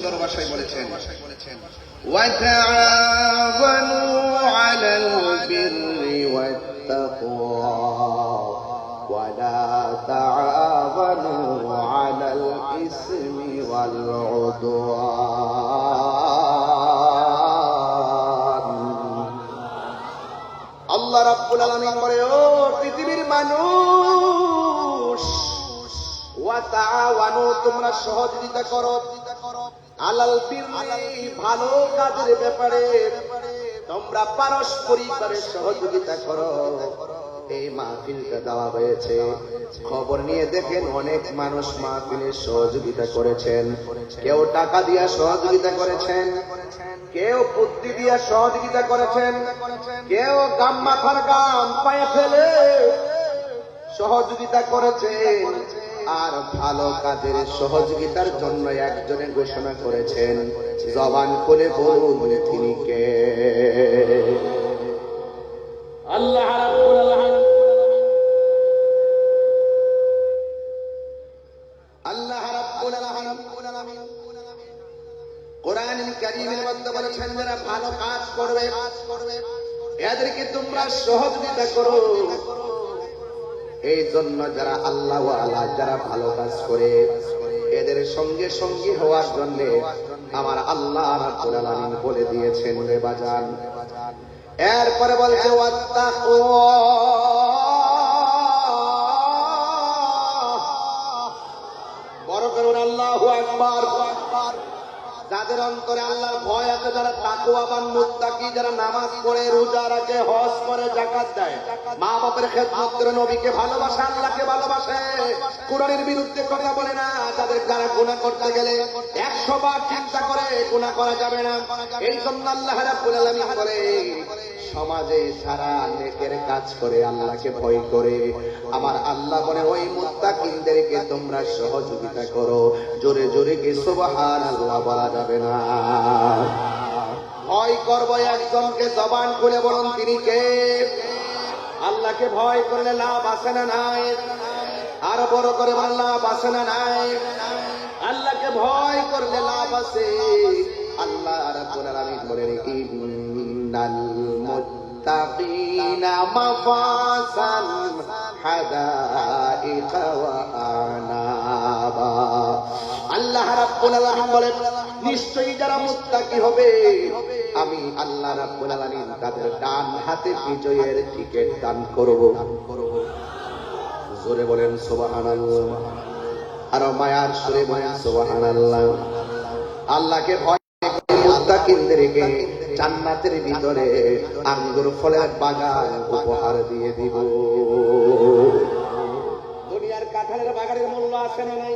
সুন্দর ভাষায় বলেছেন وتعاونوا على البر والتقوى ولا تعاونوا على الإثم والعدوان আল্লাহ রাব্বুল আলামিন বলে ও পৃথিবীর মানুষ ওয়া তাআওয়ানু তোমরা সহযোগিতা করো আলাল বিররি ভালো কাজের ব্যাপারে তোমরা পারস্পরিক ভাবে সহযোগিতা করো। এই মাহফিলটা দেওয়া হয়েছে। খবর নিয়ে দেখেন অনেক মানুষ মাহফিলে সহযোগিতা করেছেন। কেউ টাকা দিয়া সহযোগিতা করেছেন। কেউ বুদ্ধি দিয়া সহযোগিতা করেছেন। কেউ গাম মাথার গাম পায়ে ফেলে সহযোগিতা করেছেন। আর ভালো কাজের সহযোগিতার জন্য একজনে ঘোষণা করেছেন। জবান খুলে বলুন তিনি কে? আল্লাহ আল্লাহ কোরআন কারীমের মধ্যে বলেছেন যারা ভালো কাজ করবে এদেরকে তোমরা সহযোগিতা করো। এই জন্য যারা আল্লাহ আল্লাহ যারা ভালো কাজ করে, এদের সঙ্গে সঙ্গী হওয়ার জন্য আমার আল্লাহ বলে দিয়েছেন বাজান। এরপরে বলছে বড় করুন, আল্লাহ একবার যাদের অন্তরে আল্লাহর ভয় আছে, যারা তাকুয়াবান মুত্তাকি, যারা নামাজ পড়ে, রোজা রাখে, হজ করে জাকাত দেয় মা বাপের করে নবীকে ভালোবাসে, আল্লাহকে ভালোবাসে। কোরআনের বিরুদ্ধে কথা বলে না তাদের যারা গুণা করতে গেলে একশো বার চিন্তা করে গুণা করা যাবে না। এই জন্য আল্লাহ করে সমাজে সারা নেকের কাজ করে আল্লাহকে ভয় করে। আমার আল্লাহ বলে, ওই মুত্তাকিনদেরকে তোমরা সহযোগিতা করো। জোরে জোরে কে সুবহান আল্লাহ বলা যাবে না। ভয় করব একজনকে জবান খুলে বলুন, তিনি কে? আল্লাহকে ভয় করলে লাভ আসে না নাই? আরও বড় করে লাভ আসে না নাই? আল্লাহকে ভয় করলে লাভ আছে। আল্লাহ রাব্বুল আলামিন বলেন, ইন্নাল মাফাসান হাদাইকা ওয়া আনাবা আল্লাহ রাব্বুল আলামিন নিশ্চয়ই যারা মুত্তাকি হবে, আমি আল্লাহ রাব্বুল আলামিন তাদের ডান হাতে বিজয়ের টিকিট দান করব। জোরে বলেন সুবহানাল্লাহ। আর মায়ার সুরে বলেন সুবহানাল্লাহ। আল্লাহকে ভয় করে মুত্তাকিনদেরকে জান্নাতের ভিতরে আঙ্গুর ফলের বাগান উপহার দিয়ে দিব। দুনিয়ার কাঁঠালের বাগানের মূল্য আছে না নাই?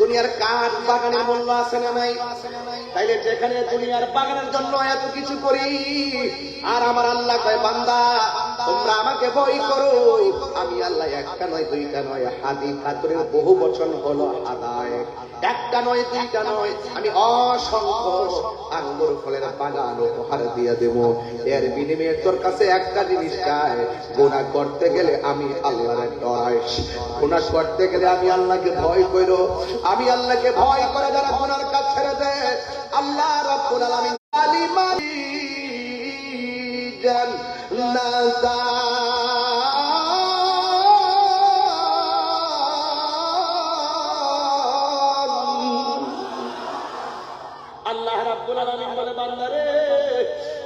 দুনিয়ার কাঠ বাগানের মূল্য আছে না নাই? তাইলে যেখানে দুনিয়ার বাগানের জন্য এত কিছু করি, আর আমার আল্লাহ কয়, বান্দা তোমরা আমাকে বই করো। আমি আল্লাহ একটা নয়, দুইটা নয় হাদি খাতুরের বহু বচন হলো হাদায়। একটা নয় দুইটা নয়, আমি অসংখ্য আঙ্গুর ফলের বাগান উপহার দিয়ে দেব। এর বিনিময়ে তোর কাছে একটা জিনিস চাই। গুণা করতে গেলে আমি আল্লাহর ডরাই গুণা করতে গেলে আমি আল্লাহকে ভয় করো। আমি আল্লাহকে ভয় করে যারা গুনার কাজ ছেড়ে দেয়। আল্লাহ রাব্বুল আলামিন আলিমানি জান্নাতা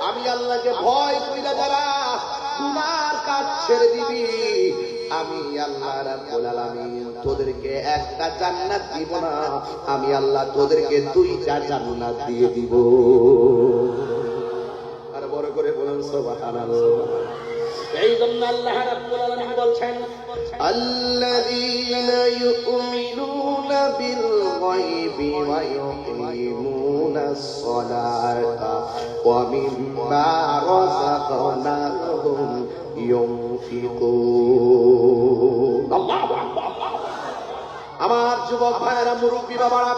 আমি আল্লাহকে ভয় কইরা যারা গুনার কাজ ছেড়ে দিবি, আমি আল্লাহ রাব্বুল আলামিন তোদেরকে একটা জান্নাত দিব না, আমি আল্লাহ তোদেরকে দুইটা জান্নাত দিয়ে দিব আর বড় করে বলুন আমার যুবক ভাইয়েরা মুরব্বী বাবারা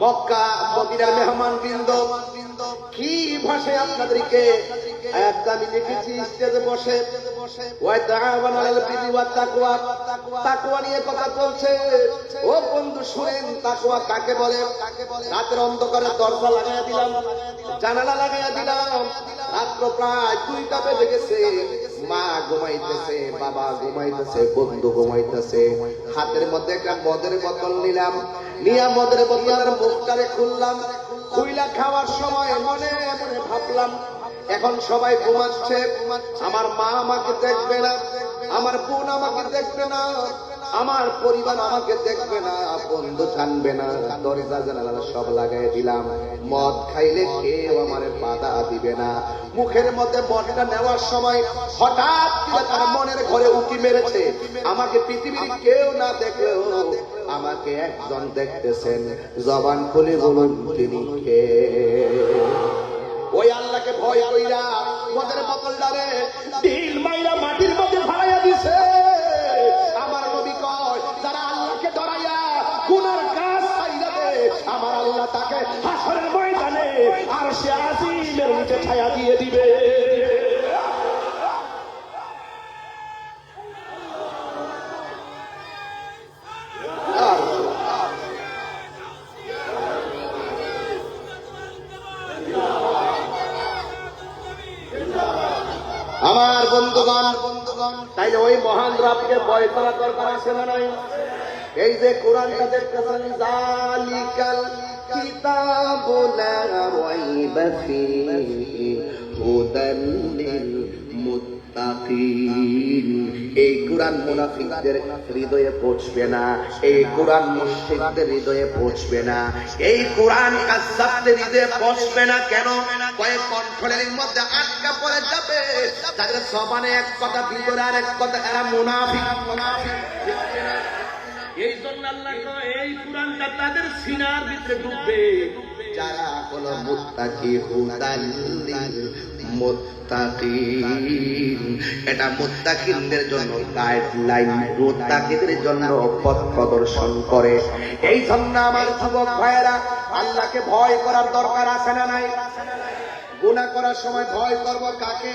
মক্কা মেহমান বৃন্দ কি ভাষায় আপনাদেরকে আমি স্টেজে বসে। বন্ধু মা ঘুমাইতেছে, বাবা ঘুমাইতেছে, বন্ধু ঘুমাইতেছে। হাতের মধ্যে একটা মদের বোতল নিলাম। নিয়া মদের বোতলের মুখটারে খুললাম। খুইলা খাওয়ার সময় মনে মনে ভাবলাম এখন সবাই ঘুমাচ্ছে। আমার মা আমাকে দেখবে না, আমার বোন আমাকে দেখবে না, আমার পরিবার আমাকে দেখবে না, বন্ধু জানবে না। দরজা জানালা সব লাগাই দিলাম। মদ খাইলে কেউ আমার বাধা দিবে না। মুখের মধ্যে মদটা নেওয়ার সময় হঠাৎ তার মনের ঘরে উকি মেরেছে। আমাকে পৃথিবীর কেউ না দেখলেও আমাকে একজন দেখতেছেন। জবান খুলে বলুন, তিনি কে? আল্লাহকে ভয় কইরা মদের বোতলটারে ঢিল মাইরা মাটির মধ্যে ভাড়াইয়া দিছে। আমার নবী কয়, যারা আল্লাহকে ডরাইয়া গুনার কাজ ছাইরা আমার আল্লাহ তাকে হাসরের ময়দানে আর সে আজিমের নিচে ছায়া দিয়ে ভয় করা দরকার আছে না নাই। এই যে কোরআনটা দেখতেছেন জালিকাল লা রাইবা ফীহি হুদান লিল মুত্তাকিন এই কোরআন মুনাফিকদের হৃদয়ে পৌঁছবে না, এই কোরআন মুশরিকদের হৃদয়ে পৌঁছবে না, এই কোরআন কাজ্জাবদের হৃদয়ে পৌঁছবে না কেন? কয়েক কণ্ঠলের মধ্যে আটকা পড়ে যাবে তাদের সবানে এক কথা, ভিতরে এক কথা, এরা মুনাফিক মুনাফিক। এই জন্য আল্লাহ এই কোরআনটা তাদের সিনার ভিতরে জন্য জন্য প্রদর্শন করে। আমার যুবক ভাইয়েরা, আল্লাহকে ভয় করার দরকার আছে না নাই? গুনাহ করার সময় ভয় করব কাকে?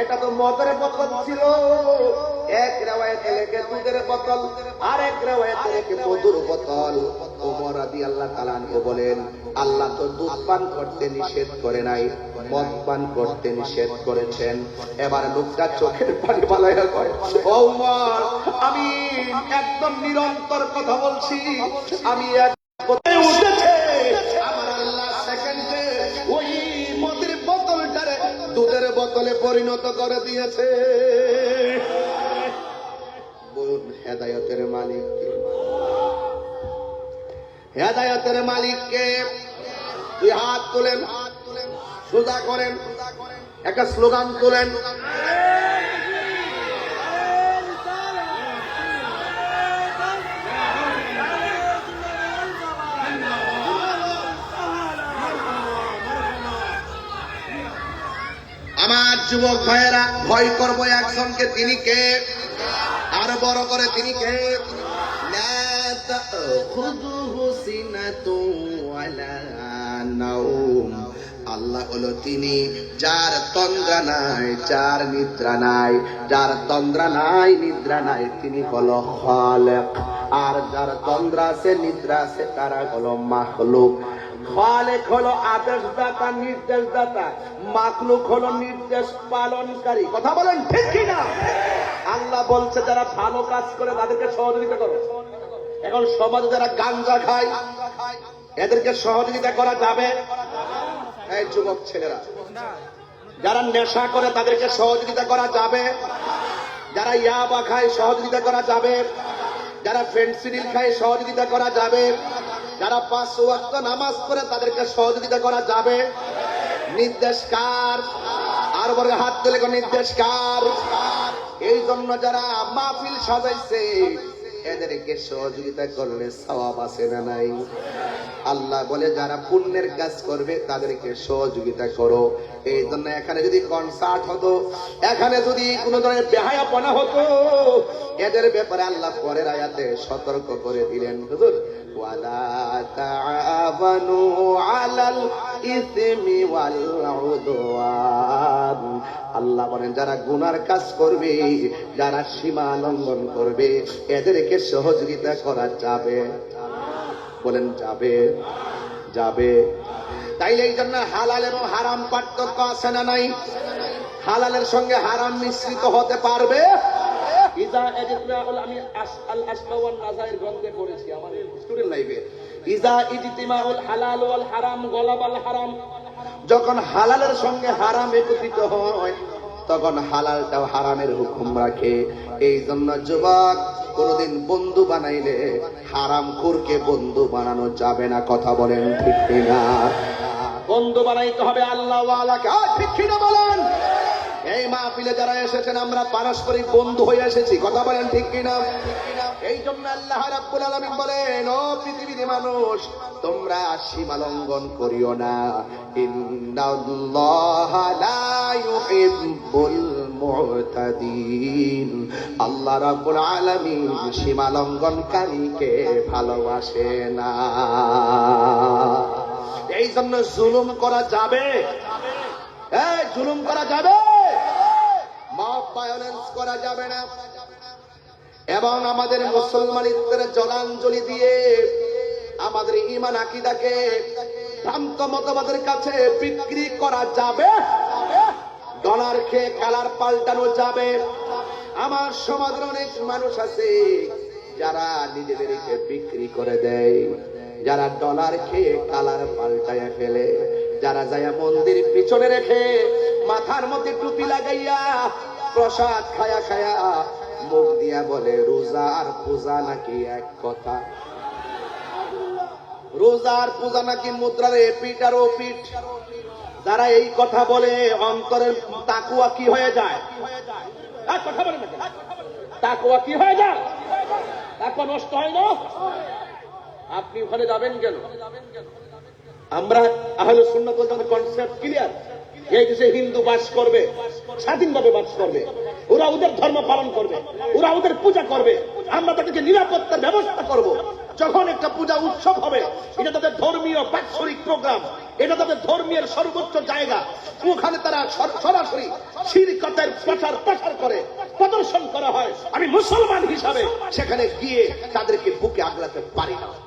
এটা তো মদের বোতল ছিল। এক রেওয়ায়তে লেখে দুধের বোতল আর এক রেওয়ায়তে লেখে মধুর বোতল। ওমর আদি আল্লাহ তালানকে বলেন, আল্লাহ তো দুধ পান করতে নিষেধ করে নাই, মদ পান করতে নিষেধ করেছেন। এবার লোকটা চোখের পানি বালাইয়া কয়, ও উমর আমি একদম নিরন্তর কথা বলছি, আমি এক উঠেছে পরিণত করে দিয়েছে। বলুন হেদায়তের মালিক হেদায়তের মালিককে দুই হাত তোলেন, সোজা করেন, একটা স্লোগান তোলেন। যুবক ভাইয়েরা, ভয় করব একজনকে, তিনি কে? আর বড় করে তিনি কে? আল্লাহ হলো তিনি, যার তন্দ্রা নাই, যার নিদ্রা নাই, যার তন্দ্রা নাই, নিদ্রা নাই, তিনি হলো খালেক। আর যার তন্দ্রা আছে, নিদ্রা আছে, তারা হলো মাখলুক। খালেক হলো আদেশদাতা, নির্দেশদাতা। মাখলুক হলো নির্দেশ পালনকারী। কথা বলেন ঠিক কিনা? আল্লাহ বলছে, যারা ভালো কাজ করে তাদেরকে সহযোগিতা করো। এখন সমাজে যারা গাঞ্জা খায়, এদেরকে সহযোগিতা করা যাবে? এই যুবক ছেলেরা, যারা নেশা করে তাদেরকে সহযোগিতা করা যাবে? যারা ইয়াবা খায়, সহযোগিতা করা যাবে? যারা ফেন্সিডিল খায়, সহযোগিতা করা যাবে? যারা পাঁচ ওয়াক্ত নামাজ পড়ে তাদেরকে সহযোগিতা করা যাবে। নির্দেশ কার? আর বলে হাত তুলে নির্দেশ কার? এই জন্য যারা মাহফিল সাজাইছে, এদেরকে সহযোগিতা করলে সওয়াব আছে না নাই? আল্লাহ বলে, যারা পুণ্যের কাজ করবে তাদেরকে সহযোগিতা করো। এই জন্য এখানে যদি কনসার্ট হতো, এখানে যদি কোনো ধরনের বেহায়াপনা হতো, এদের ব্যাপারে আল্লাহ পরের আয়াতে সতর্ক করে দিলেন। হুজুর তাআবানু আলাল ইসমি ওয়াল উদওয়ান আল্লাহ বলেন, যারা গুনার কাজ করবে, যারা সীমা লঙ্ঘন করবে, এদেরকে সহযোগিতা করা যাবে। বলেন, যাবে যাবে। তাইলে এই জন্য হালাল এবং হারাম পার্থক্য আছে না নাই? হালালের সঙ্গে হারাম মিশ্রিত হতে পারবে? ইজা আমি লাইফে ইজা ইজতিমাউল হালাল হারাম যখন হালালের সঙ্গে হারাম একত্রিত হয়, তখন হালালটাও হারামের হুকুম রাখে। এই জন্য যুবক, কোনদিন বন্ধু বানাইলে হারাম খুরকে বন্ধু বানানো যাবে না, কথা বলেন ঠিক কিনা? বন্ধু বানাইতে হবে আল্লাহ বলেন? এই মাহফিলে যারা এসেছেন, আমরা পারস্পরিক বন্ধু হয়ে এসেছি। কথা বলেন ঠিক কিনা? এই জন্য আল্লাহ রাব্বুল আলামিন বলেন, ও পৃথিবীর মানুষ, তোমরা সীমা লঙ্ঘন করিও না। ইন্নাল্লাহা লা ইউহিব্বুল মুতাদিন। আল্লাহ রাব্বুল আলামিন সীমা লঙ্ঘনকারীকে ভালোবাসে না। এই জন্য জুলুম করা যাবে। জুলুম করা যাবে। ভায়োলেন্স করা যাবে না। এবং আমাদের মুসলমানিত্বের জলাঞ্জলি দিয়ে আমাদের ইমান আকিদাকে ভ্রান্ত মতবাদের কাছে বিক্রি করা যাবে। ডলার খেয়ে কালার পাল্টানো যাবে। আমার সমাজের অনেক মানুষ আছে যারা নিজেদেরকে বিক্রি করে দেয়। যারা ডলার খেয়ে কালার পাল্টায় ফেলে। যারা যায় মন্দির পিছনে রেখে মাথার মধ্যে টুপি লাগাইয়া প্রসাদ খায়া খায়া মুখ দিয়া বলে, রোজা আর পূজা নাকি এক কথা? রোজা আর পূজা নাকি মুদ্রার এপিট আর ওপিট যারা এই কথা বলে, অন্তরের তাকুয়া কি হয়ে যায়? কেন? কি হয়ে যায়? তাকওয়া নষ্ট হয় না? আপনি ওখানে যাবেন কেন? আমরা আহলে সুন্নাত ওয়াল কনসেপ্ট ক্লিয়ার এই দেশে হিন্দু বাস করবে, স্বাধীনভাবে বাস করবে, ওরা ওদের ধর্ম পালন করবে, ওরা ওদের পূজা করবে, আমরা তাদেরকে নিরাপত্তার ব্যবস্থা করব। যখন একটা পূজা উৎসব হবে, এটা তাদের ধর্মীয় বাৎসরিক প্রোগ্রাম, এটা তাদের ধর্মীয় সর্বোচ্চ জায়গা, ওখানে তারা সর- সরাসরি শিরকতের প্রচার প্রসার করে, প্রদর্শন করা হয়। আমি মুসলমান হিসাবে সেখানে গিয়ে তাদেরকে বুকে আগলাতে পারি না।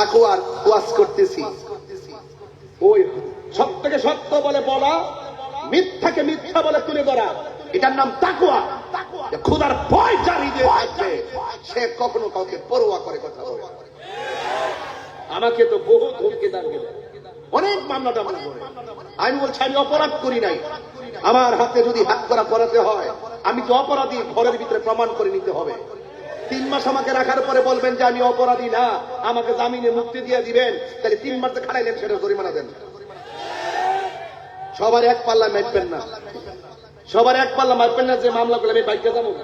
আর ওয়াজ করতেছি। ওই সত্যকে সত্য বলে বলা, মিথ্যাকে মিথ্যা বলে তুলে ধরা, এটার নাম তাকুয়া খোদার ভয় জারি দিয়ে থাকবে সে কখনো কাউকে পরোয়া করে কথা বলে আমাকে তো বহু ধমকে দাঁড়িয়ে অনেক মামলা টামলা করে আমি বলছি, আমি অপরাধ করি নাই। আমার হাতে যদি হাত করা করাতে হয়, আমি তো অপরাধী, ঘরের ভিতরে প্রমাণ করে নিতে হবে। তিন মাস আমাকে রাখার পরে বলবেন যে আমি অপরাধী না, আমাকে জামিনে মুক্তি দিয়ে দিবেন, তাহলে তিন মাসে খাড়াইলেন সেটা জরিমানা দেন। সবার এক পাল্লা মেটবেন না। সবার এক পাল্লা মারবেন না যে মামলা করলে আমি বাইকে যাব।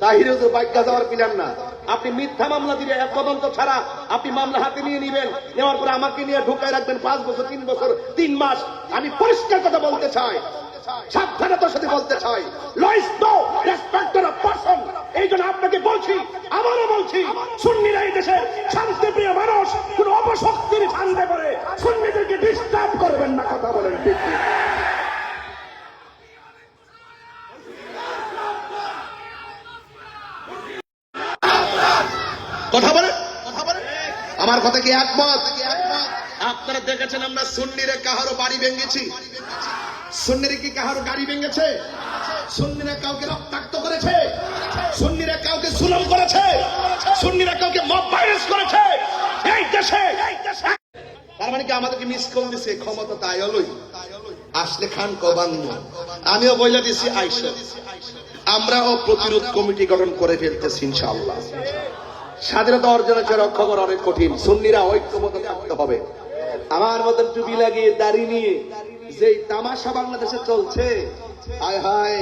তাহিরে তো বাইকা যাওয়ার পিলাম না। আপনি মিথ্যা মামলা দিলে এক তদন্ত ছাড়া আপনি মামলা হাতে নিয়ে নিবেন। নেওয়ার পরে আমাকে নিয়ে ঢুকায় রাখবেন পাঁচ বছর, তিন বছর, তিন মাস। আমি পরিষ্কার কথা বলতে চাই। সাবধানতার সাথে বলতে চাই। Law is no respecter of person এই জন্য আপনাকে বলছি, আবারও বলছি, সুন্নিরা এই দেশে শান্তিপ্রিয় মানুষ, কোন অপশক্তির ফান্দে করে সুন্নিদেরকে ডিস্টার্ব করবেন না, কথা বলেন ঠিক? কথা বলে আমার কথা কি একমত? আপনারা দেখেছেন আমরা সুন্নিরে কাহারো বাড়ি ভেঙেছি? সুন্নিরে কি কাহারো গাড়ি ভেঙেছে? সুন্নিরা কাউকে রক্তাক্ত করেছে? সুন্নিরা কাউকে সুলম করেছে? সুন্নিরা কাউকে মব করেছে? এই দেশে তার মানে কি আমাদেরকে মিস কল দিছে? ক্ষমতা তাই হলোই। আসলে খান কবান্ন আমিও বইলা দিছি আইসা আমরাও প্রতিরোধ কমিটি গঠন করে ফেলতেছি, ইনশাআল্লাহ। স্বাধীনতা অর্জনের চেয়ে রক্ষা করা অনেক কঠিন। সুন্নিরা ঐক্যবদ্ধ থাকতে হবে। আমার মতন টুপি লাগিয়ে, দাড়ি নিয়ে যে তামাশা বাংলাদেশে চলছে, হায় হায়,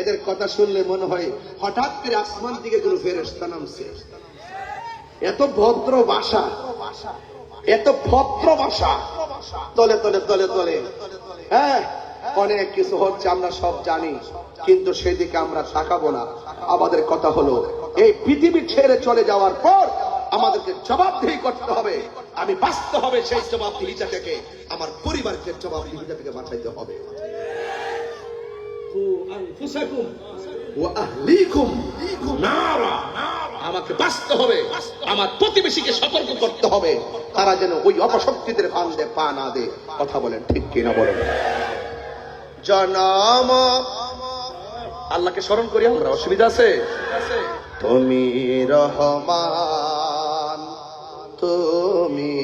এদের কথা শুনলে মনে হয় হঠাৎ করে আসমান দিকে কোনো ফেরেস্তা নামছে। এত ভদ্র ভাষা, এত ভদ্র ভাষা। তলে তলে তলে তলে। হ্যাঁ অনেক কিছু হচ্ছে, আমরা সব জানি, কিন্তু সেদিকে আমরা তাকাবো না। আমাদের কথা হলো, এই পৃথিবী ছেড়ে চলে যাওয়ার পর আমাদেরকে জবাবদিহি করতে হবে। আমি বাঁচতে হবে সেই জবাবদিহিটা থেকে। আমার পরিবারকে জবাবদিহিটা থেকে বাঁচাইতে হবে। আমাকে বাঁচতে হবে। আমার প্রতিবেশীকে সতর্ক করতে হবে। তারা যেন ওই অপশক্তিদের ফান্দে পা না দে কথা বলেন ঠিক কিনা বলেন। জনম আল্লাহকে স্মরণ করি আমরা অসুবিধা আছে। তুমি রহমান। তুমি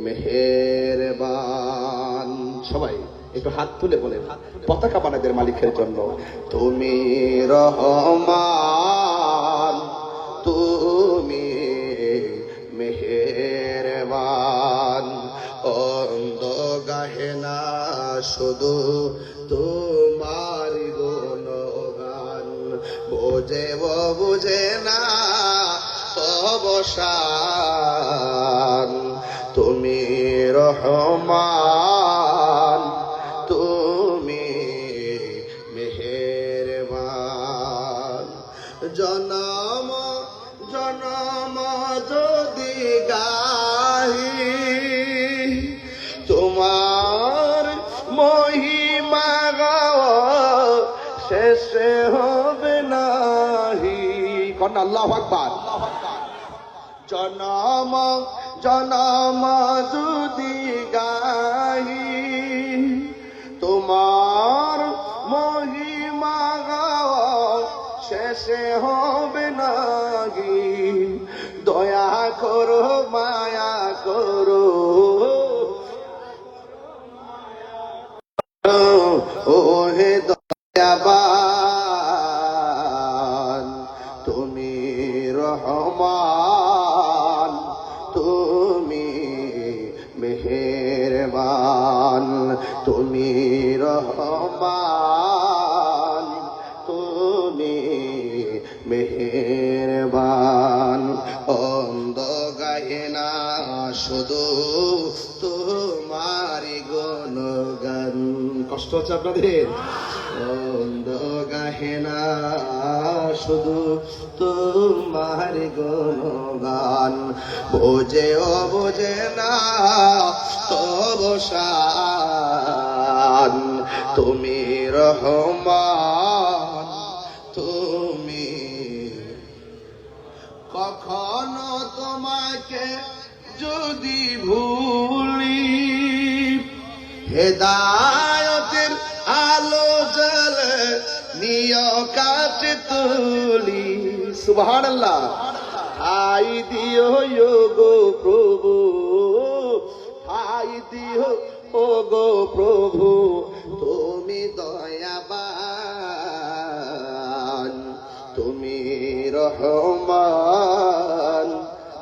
মেহেরবান। সবাই, একটু হাত তুলে বলেন, পতাকা বানাদের মালিকের জন্য। তুমি রহমান, তুমি মেহেরবান। অন্ধ গাহে না, শুধু তোমার গুণগান। বোঝে বুঝে না অবসান তুমি রহমান, তুমি মেহেরবান। জনম জনম যদি গাহি, তোমার মহিমা শেষে হবে নাহি। কন্যা, আল্লাহ আকবার। জনম জনম যদি গাহি তোমার মহিমা গাওয়া শেষে হবে নাহি দয়া করো মায়া করো তুমি রহমান, তুমি মেহেরবান। অন্ধ গায়ে না, শুধু তোমারি গুণগান। কষ্ট হচ্ছে আপনাদের? অন্ধ গাহে না, শুধু তোমার গুণগান। বোঝে ও বোঝে না তুমি রহমান, তুমি কখনো তোমাকে যদি ভুলি, হেদায়তের আলো জলে নিয় কাটে তুলি। সুবহান আল্লাহ আই দিও ইয়ো গো প্রভু, আই দিও ও গো প্রভু। রহমান,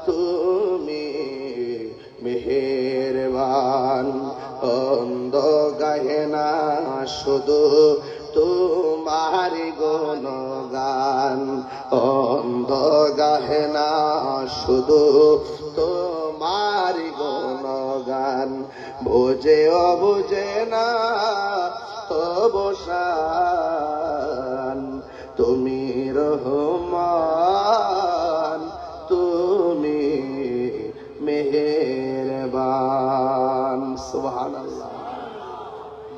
তুমি মেহেরবান। অন্ধ গাহে না, শুধু তোমার গুণগান। অন্ধ গাহে না, শুধু তোমার গুণগান। বোঝে অবুঝে না অবসান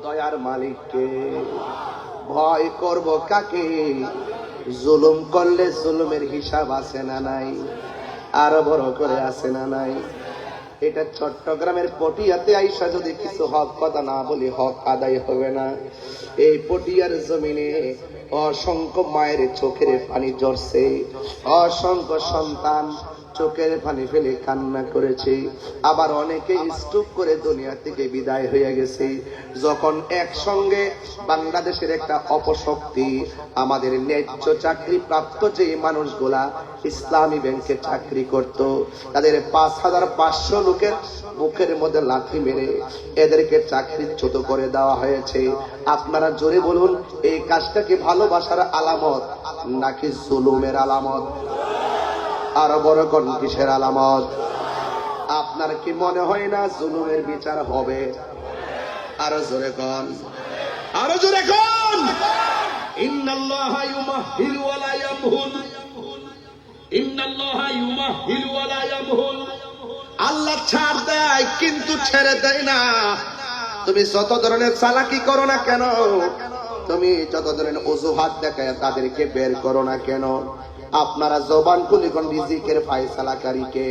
দয়ার মালিককে ভয় করব কাকে? জুলুম করলে জুলুমের হিসাব আছে না নাই? আরও বড় করে আছে না নাই? এটা চট্টগ্রামের পটিয়াতে আইসা যদি কিছু হক কথা না বলি, হক আদায় হবে না। এই পটিয়ার জমিনে অসংখ্য মায়ের চোখের পানি ঝরছে। অসংখ্য সন্তান চোখের পানি ফেলে কান্না করেছে। আবার অনেকে স্টুপ করে দুনিয়া থেকে বিদায় হয়ে গেছে। যখন একসঙ্গে বাংলাদেশের একটা অপশক্তি, আমাদের ন্যায্য চাকরি প্রাপ্ত যে মানুষগুলা ইসলামী ব্যাংকে চাকরি করত, তাদের পাঁচ হাজার পাঁচশো লোকের মুখের মধ্যে লাথি মেরে এদেরকে চাকরিচ্যুত করে দেওয়া হয়েছে। আপনারা জোরে বলুন, এই কাজটা কি ভালোবাসার আলামত নাকি জুলুমের আলামত? আরও বড় কোন কিসের আলামত? আপনার কি মনে হয় না জুলুমের বিচার হবে? আরও জোরে কন। আরও জোরে কন! আল্লাহ ছাড় দেয়, কিন্তু ছেড়ে দেয় না। তুমি যত ধরনের চালাকি করো না কেন? তুমি যত ধরনের অজুহাত দেখায় তাদেরকে বের করো না কেন? আপনারা জবান খুলি কোন রিজিকের ফায়সালাকারীকে।